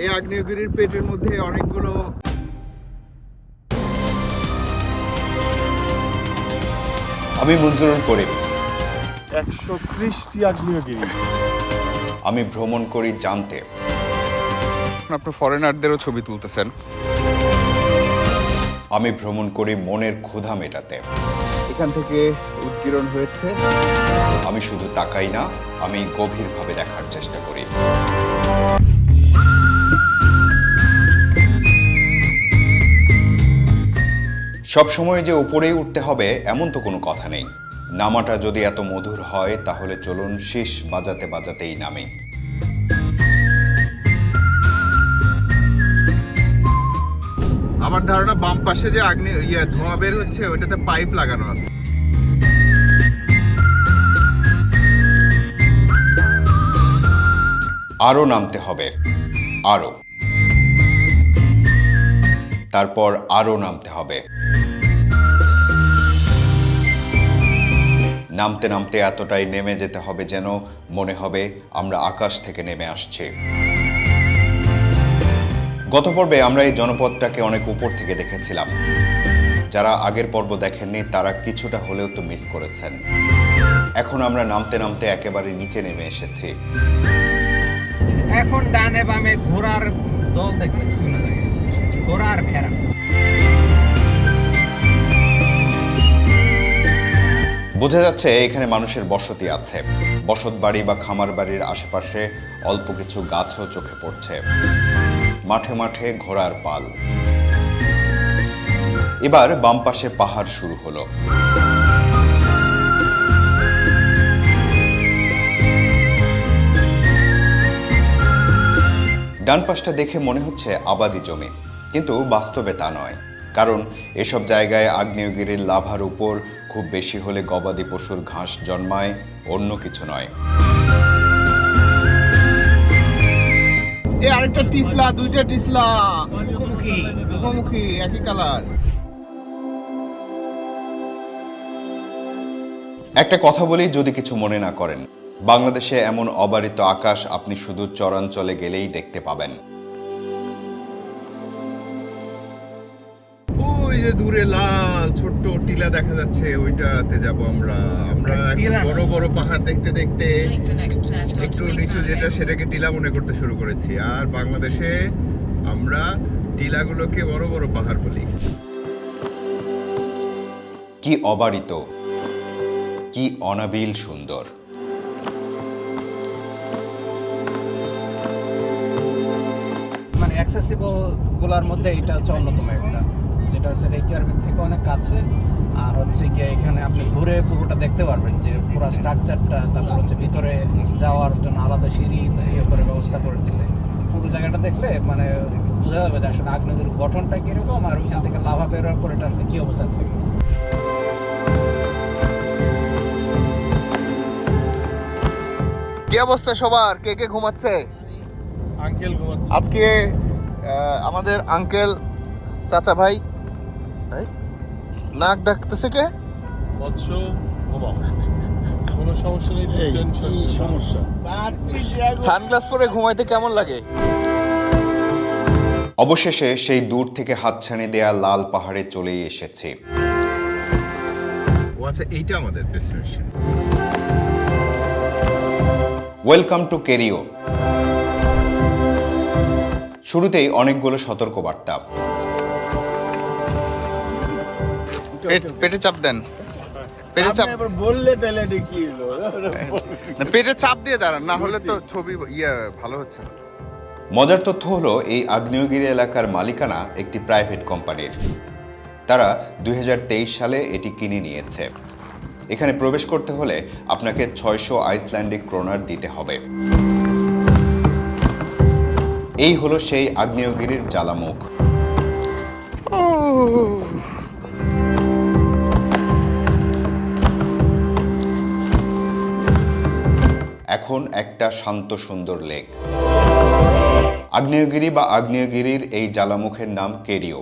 এই আগ্নেয়গিরির পেটের মধ্যে অনেকগুলো আমি মঞ্জুরুল করিম একশো ত্রিশটি আগ্নেয়গিরি। আমি ভ্রমণ করি জানতে। আপনার ফরেনারদেরও ছবি তুলতেছেন। আমি ভ্রমণ করি মনের ক্ষুধা মেটাতে। এখান থেকে উদ্গীরণ হয়েছে। আমি শুধু তাকাই না আমি গভীরভাবে দেখার চেষ্টা করি। সব সময় যে উপরেই উঠতে হবে এমন তো কোনো কথা নেই। নামাটা যদি এত মধুর হয় তাহলে চলুন শেষ বাজাতে বাজাতেই নামে। আমার ধারণা বাম পাশে যে আগ্নে ইয়ে ধোঁয়া বের হচ্ছে ওইটাতে পাইপ লাগানো আছে। আরও নামতে হবে। আরও তারপর আরও নামতে হবে। নামতে নামতে এতটাই নেমে যেতে হবে যেন মনে হবে আমরা আকাশ থেকে নেমে আসছি। গত পর্বে আমরা এই জনপদটাকে অনেক উপর থেকে দেখেছিলাম। যারা আগের পর্ব দেখেননি, তারা কিছুটা হলেও তো মিস করেছেন। এখন আমরা নামতে নামতে একেবারে নিচে নেমে এসেছি। এখন ডানে বামে ঘোড়ার দল দেখবেন ঘোড়ার ভেড়া। বোঝা যাচ্ছে এখানে মানুষের বসতি আছে। বসত বাড়ি বা খামার বাড়ির আশেপাশে অল্প কিছু গাছও চোখে পড়ছে। মাঠে মাঠে ঘোড়ার পাল। এবার বাম পাশে পাহাড় শুরু হলো। ডান পাশটা দেখে মনে হচ্ছে আবাদি জমি। কিন্তু বাস্তবে তা নয়। কারণ এসব জায়গায় আগ্নেয়গিরির লাভার উপর খুব বেশি হলে গবাদি পশুর ঘাস জন্মায় অন্য কিছু নয়। এই আরেকটা টিসলা দুইটা টিসলা। মুখোমুখি মুখোমুখি একই কালার একটা কথা বলি যদি কিছু মনে না করেন। বাংলাদেশে এমন অবারিত আকাশ আপনি শুধু চরাঞ্চলে গেলেই দেখতে পাবেন। দূরে লাল ছোট্ট টিলা দেখা যাচ্ছে ওইটাতে যাব আমরা। আমরা। বড় বড় পাহাড় দেখতে দেখতে একটু নিচু যেটা সেটাকে টিলা মনে করতে শুরু করেছি। আর বাংলাদেশে আমরা টিলাগুলোকে বড় বড় পাহাড় বলি। কি অবারিত কি অনাবিল সুন্দর। মানে অ্যাক্সেসিবলগুলার মধ্যে এটা হচ্ছে অন্যতম একটা। যেটা হচ্ছে রেকিয়ারবিক থেকে অনেক কাছে। আর হচ্ছে গিয়ে এখানে আপনি ঘুরে পুরোটা দেখতে পারবেন যে পুরো স্ট্রাকচারটা তারপর হচ্ছে ভিতরে যাওয়ার জন্য আলাদা সিঁড়ি ইয়ে করে ব্যবস্থা করে দিছে। পুরো জায়গাটা দেখলে মানে বোঝা যাবে যে আসলে আগ্নেয়গির গঠনটা কীরকম আর ওইখান থেকে লাভা বেরোয়ার পর এটা আসলে কি অবস্থা থাকে। কি অবস্থা সবার? কে কে ঘুমাচ্ছে? আঙ্কেল ঘুমাচ্ছে। আজকে আমাদের আঙ্কেল চাচা ভাই এই, নাক ডাকতেছে কে? বৎস ঘুমাও কোনো সমস্যা নেই টেনশন সমস্যা? সানগ্লাস পরে ঘুমাইতে কেমন লাগে? অবশেষে সেই দূর থেকে হাতছানি দেয়া লাল পাহাড়ে চলেই এসেছি। ও আচ্ছা এইটা আমাদের ডেস্টিনেশন ওয়েলকাম টু কেরিও শুরুতেই অনেকগুলো সতর্কবার্তা। পেটে চাপ দেন। পেটে চাপ বললে তাহলে কি হলো? না, পেটে চাপ দিয়ে দাঁড়ান না হলে তো ছবি ইয়ে ভালো হচ্ছে না। মজার তথ্য হলো এই আগ্নেয়গিরি এলাকার মালিকানা একটি প্রাইভেট কোম্পানির। তারা দুই হাজার তেইশ সালে এটি কিনে নিয়েছে। এখানে প্রবেশ করতে হলে আপনাকে ছয়শো আইসল্যান্ডিক ক্রোনার দিতে হবে। এই হলো সেই আগ্নেয়গিরির জ্বালামুখ। এখন একটা শান্ত সুন্দর লেক। আগ্নেয়গিরি বা আগ্নেয়গিরির এই জ্বালামুখের নাম কেরিও।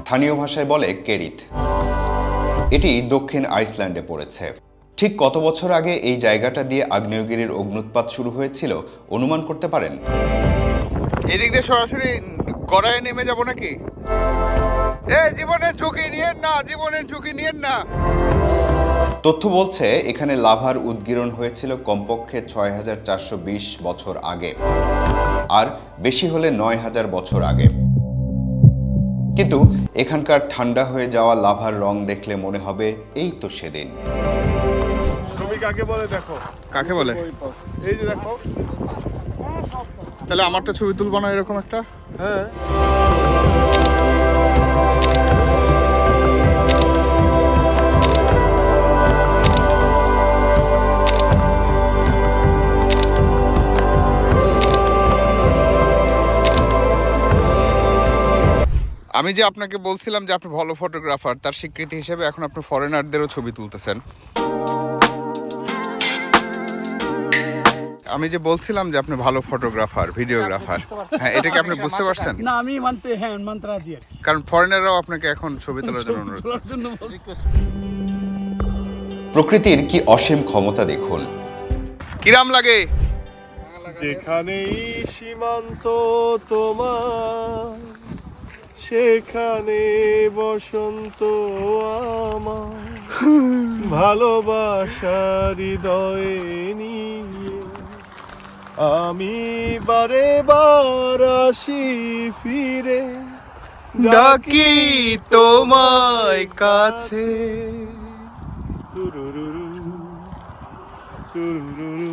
স্থানীয় ভাষায় বলে কেরিথ এটি দক্ষিণ আইসল্যান্ডে পড়েছে। ঠিক কত বছর আগে এই জায়গাটা দিয়ে আগ্নেয়গিরির অগ্নুৎপাত শুরু হয়েছিল, অনুমান করতে পারেন? এদিক দিয়ে সরাসরি গড়ায় নেমে যাব নাকি? এ, জীবনের ঝুঁকি নিয়েন না, জীবনের ঝুঁকি নিয়েন না। তথ্য বলছে এখানে লাভার উদ্গীরণ হয়েছিল কমপক্ষে ছয় হাজার চারশো বিশ বছর আগে আর বেশি হলে নয় হাজার বছর আগে। কিন্তু এখানকার ঠান্ডা হয়ে যাওয়া লাভার রং দেখলে মনে হবে এই তো সেদিন। ছবি কাকে বলে দেখো? কাকে বলে? এই যে দেখো। তাহলে আমারটা ছবি তুলবো না এরকম একটা? হ্যাঁ। আমি যে আপনাকে বলছিলাম যে আপনি ভালো ফটোগ্রাফার তার স্বীকৃতি হিসেবে এখন আপনি ফরেনারদেরও ছবি তুলতেছেন। আমি যে বলছিলাম যে আপনি ভালো ফটোগ্রাফার ভিডিওগ্রাফার হ্যাঁ এটা কি আপনি বুঝতে পারছেন? না আমি মানতে হ্যাঁ মানতে রাজি কারণ ফরেনাররাও আপনাকে এখন ছবি তোলার জন্য অনুরোধ তোলার জন্য বলছি। প্রকৃতির কি অসীম ক্ষমতা দেখুন? কিরাম লাগে? যেখানেই সীমান্ত তোমার সেখানে বসন্ত আমার ভালোবাসার হৃদয়ে নিয়ে। আমি বারে বার আসি ফিরে ডাকি তোমায় কাছে। তুরুরুরু, তুরুরুরু,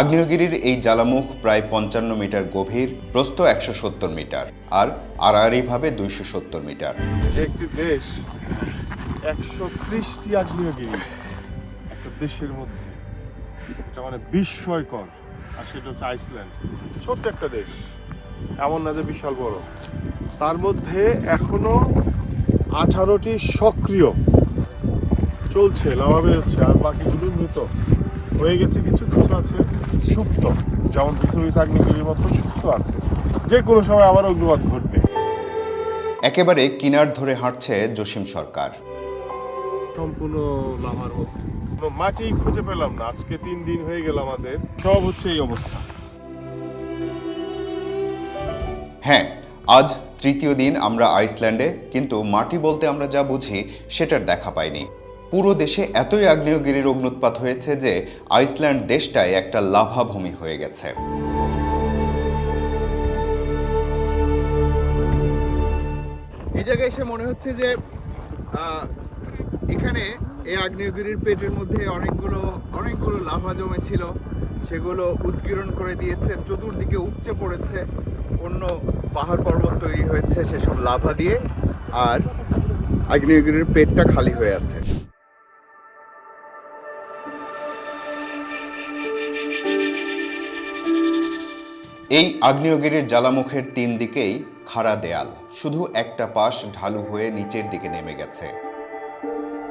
আগ্নেয়গিরির এই জ্বালামুখ প্রায় পঞ্চান্ন মিটার গভীর, প্রস্থ একশো সত্তর মিটার আর আড়াআড়িভাবে দুইশো সত্তর মিটার। একটি দেশ, একশো ত্রিশটি আগ্নেয়গিরি একটা দেশের মধ্যে। এটা মানে বিস্ময়কর, আর সেটা হচ্ছে আইসল্যান্ড। ছোট্ট একটা দেশ, এমন না যে বিশাল বড়। তার মধ্যে এখনও আঠারোটি সক্রিয় চলছে লাভা বেরোচ্ছে আর বাকিগুলো মৃত। হয়ে গেছে কিছু কিছু আছে সুপ্ত। যেমন কিছু কিছু আগ্নেয়গিরির মতো সুপ্ত আছে। যে কোনো সময় আবার অগ্নুপাত ঘটবে। একেবারে কিনার ধরে হাঁটছে জসিম সরকার। সম্পূর্ণ লাভার মাটি খুঁজে পেলাম না। আজকে তিন দিন হয়ে গেল আমাদের। সব হচ্ছে এই অবস্থা। হ্যাঁ আজ তৃতীয় দিন আমরা আইসল্যান্ডে কিন্তু মাটি বলতে আমরা যা বুঝি সেটার দেখা পাইনি। পুরো দেশে এতই আগ্নেয়গিরির অগ্নুৎপাত হয়েছে যে আইসল্যান্ড দেশটাই একটা লাভাভূমি হয়ে গেছে। এই জায়গায় এসে মনে হচ্ছে যে এখানে এই আগ্নেয়গিরির পেটের মধ্যে অনেকগুলো অনেকগুলো লাভা জমেছিল। সেগুলো উদ্গীরণ করে দিয়েছে, চতুর্দিকে উপচে পড়েছে, অন্য পাহাড় পর্বত তৈরি হয়েছে সেসব লাভা দিয়ে, আর আগ্নেয়গিরির পেটটা খালি হয়ে আছে। এই আগ্নেয়গিরির জ্বালামুখের তিন দিকেই খাড়া দেয়াল। শুধু একটা পাশ ঢালু হয়ে নিচের দিকে নেমে গেছে।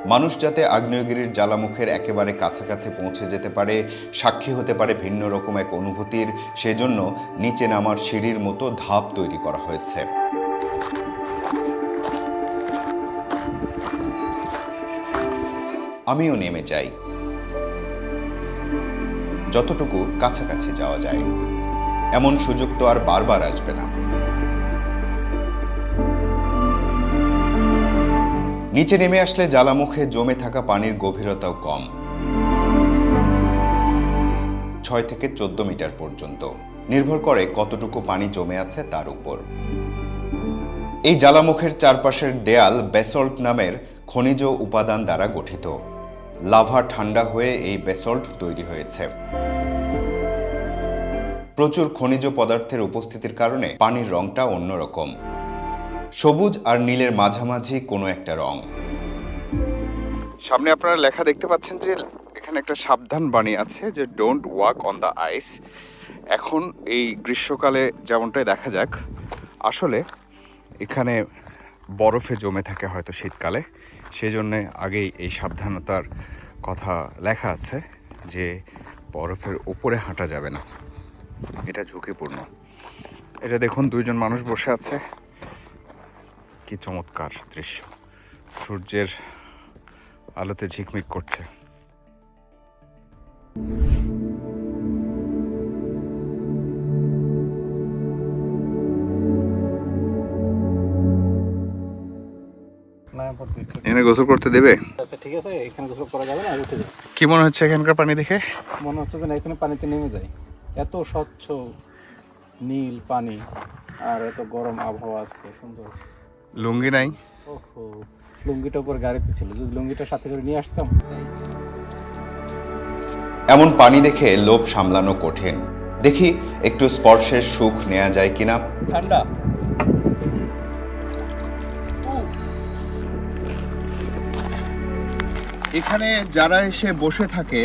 মানুষ যাতে আগ্নেয়গিরির জ্বালামুখের একেবারে কাছাকাছি পৌঁছে যেতে পারে, সাক্ষী হতে পারে ভিন্ন রকম এক অনুভূতির, সেজন্য নিচে নামার সিঁড়ির মতো ধাপ তৈরি করা হয়েছে। আমিও নেমে যাই। যতটুকু কাছাকাছি যাওয়া যায়। এমন সুযোগ তো আর বারবার আসবে না। নিচে নেমে আসলে জ্বালামুখে জমে থাকা পানির গভীরতাও কম। ছয় থেকে চোদ্দ মিটার পর্যন্ত। নির্ভর করে কতটুকু পানি জমে আছে তার উপর। এই জ্বালামুখের চারপাশের দেয়াল বেসল্ট নামের খনিজ উপাদান দ্বারা গঠিত। লাভা ঠান্ডা হয়ে এই বেসল্ট তৈরি হয়েছে। প্রচুর খনিজ পদার্থের উপস্থিতির কারণে পানির রংটা অন্যরকম। সবুজ আর নীলের মাঝামাঝি কোনো একটা রং। সামনে আপনারা লেখা দেখতে পাচ্ছেন যে এখানে একটা সাবধান বাণী আছে যে don't walk on the ice এখন এই গ্রীষ্মকালে যেমনটাই দেখা যাক, আসলে এখানে বরফে জমে থাকে হয়তো শীতকালে। সেই জন্যে আগেই এই সাবধানতার কথা লেখা আছে যে বরফের উপরে হাঁটা যাবে না। এটা ঝুঁকিপূর্ণ। এটা দেখুন দুইজন মানুষ বসে আছে। কি চমৎকার দৃশ্য। সূর্যের আলোতে ঝিকমিক করছে। এখানে গোসল করতে দেবে? আচ্ছা ঠিক আছে এখানে গোসল করা যাবে না কি মনে হচ্ছে এখানকার পানি দেখে? মনে হচ্ছে যে এখানে পানিতে নেমে যায়। এত স্বচ্ছ নীল পানি আর এত গরম আবহাওয়া আজকে সুন্দর। লুঙ্গি নাই? ওহো লুঙ্গিটা উপর গাড়িতে ছিল। যদি লুঙ্গিটা সাথে করে নিয়ে আসতাম। এমন পানি দেখে লোভ সামলানো কঠিন। দেখি একটু স্পর্শের সুখ নেওয়া যায় কিনা? ঠান্ডা। এখানে যারা এসে বসে থাকে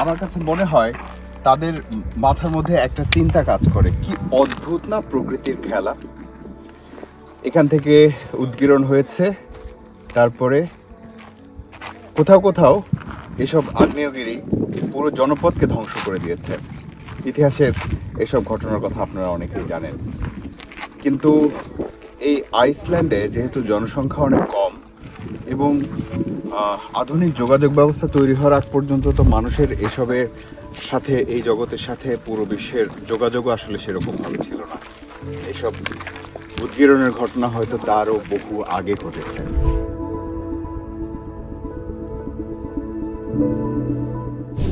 আমার কাছে মনে হয় তাদের মাথার মধ্যে একটা চিন্তা কাজ করে। কি অদ্ভুত না প্রকৃতির খেলা? এখান থেকে উদ্গীরণ হয়েছে, তারপরে কোথাও কোথাও এসব আগ্নেয়গিরি পুরো জনপদকে ধ্বংস করে দিয়েছে। ইতিহাসের এসব ঘটনার কথা আপনারা অনেকেই জানেন। কিন্তু এই আইসল্যান্ডে যেহেতু জনসংখ্যা অনেক কম এবং আধুনিক যোগাযোগ ব্যবস্থা তৈরি হওয়ার আগ পর্যন্ত তো মানুষের এসবের সাথে, এই জগতের সাথে পুরো বিশ্বের যোগাযোগও আসলে সেরকমভাবে ছিল না। এসব উদ্গীরণের ঘটনা হয়তো তারও বহু আগে ঘটেছে।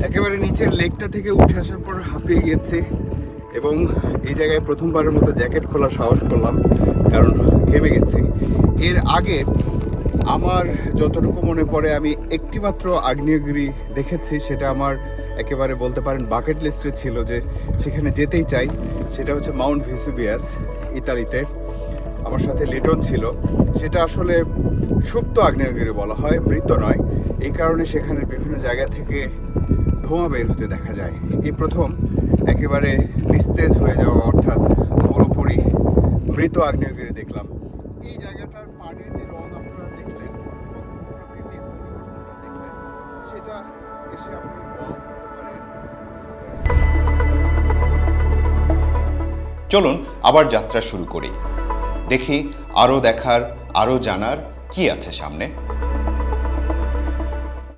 একেবারে নিচের লেকটা থেকে উঠে আসার পর হাঁপিয়ে গিয়েছি এবং এই জায়গায় প্রথমবারের মতো জ্যাকেট খোলা সাহস করলাম, কারণ ঘেমে গেছি। এর আগে আমার যতটুকু মনে পড়ে, আমি একটিমাত্র আগ্নেয়গিরি দেখেছি, সেটা আমার একেবারে বলতে পারেন বাকেট লিস্টে ছিল যে সেখানে যেতেই চাই। সেটা হচ্ছে মাউন্ট ভিসুবিয়াস ইতালিতে। আমার সাথে লিটন ছিল। সেটা আসলে সুপ্ত আগ্নেয়গিরি বলা হয়, মৃত নয়। এই কারণে সেখানে বিভিন্ন জায়গা থেকে ধোঁয়া বের হতে দেখা যায়। এই প্রথম একেবারে নিস্তেজ হয়ে যাওয়া, অর্থাৎ পুরোপুরি মৃত আগ্নেয়গিরি দেখলাম। এই জায়গাটার চলুন আবার যাত্রা শুরু করি। দেখি আরও দেখার আরও জানার কি আছে সামনে।